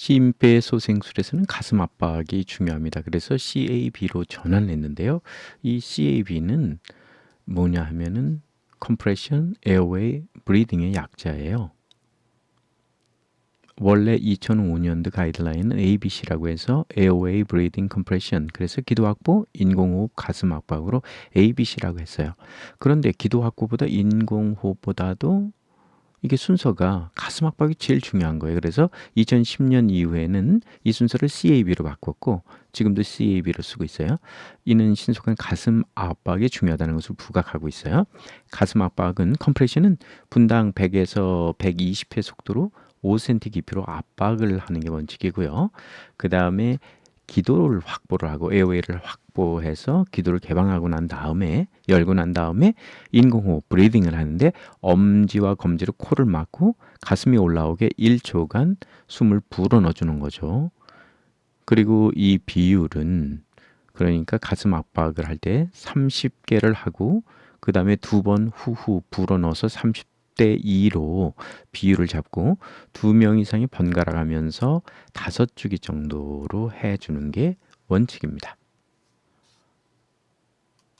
심폐소생술에서는 가슴 압박이 중요합니다. 그래서 CAB로 전환을 했는데요. 이 CAB는 뭐냐 하면은 Compression Airway Breathing의 약자예요. 원래 2005년도 가이드라인은 ABC라고 해서 Airway Breathing Compression 그래서 기도 확보, 인공호흡, 가슴 압박으로 ABC라고 했어요. 그런데 기도 확보보다 인공호흡보다도 이게 순서가 가슴 압박이 제일 중요한 거예요. 그래서 2010년 이후에는 이 순서를 CAB로 바꿨고 지금도 CAB로 쓰고 있어요. 이는 신속한 가슴 압박이 중요하다는 것을 부각하고 있어요. 가슴 압박은 컴프레션은 분당 100에서 120회 속도로 5cm 깊이로 압박을 하는 게 원칙이고요. 그 다음에 기도를 확보를 하고 에어웨이를 확보해서 기도를 개방하고 난 다음에 열고 난 다음에 인공호흡 브리딩을 하는데 엄지와 검지로 코를 막고 가슴이 올라오게 1초간 숨을 불어넣어 주는 거죠. 그리고 이 비율은 그러니까 가슴 압박을 할 때 30개를 하고 그 다음에 두 번 후후 불어넣어서 30 대 2로 비율을 잡고 두 명 이상이 번갈아 가면서 다섯 주기 정도로 해 주는 게 원칙입니다.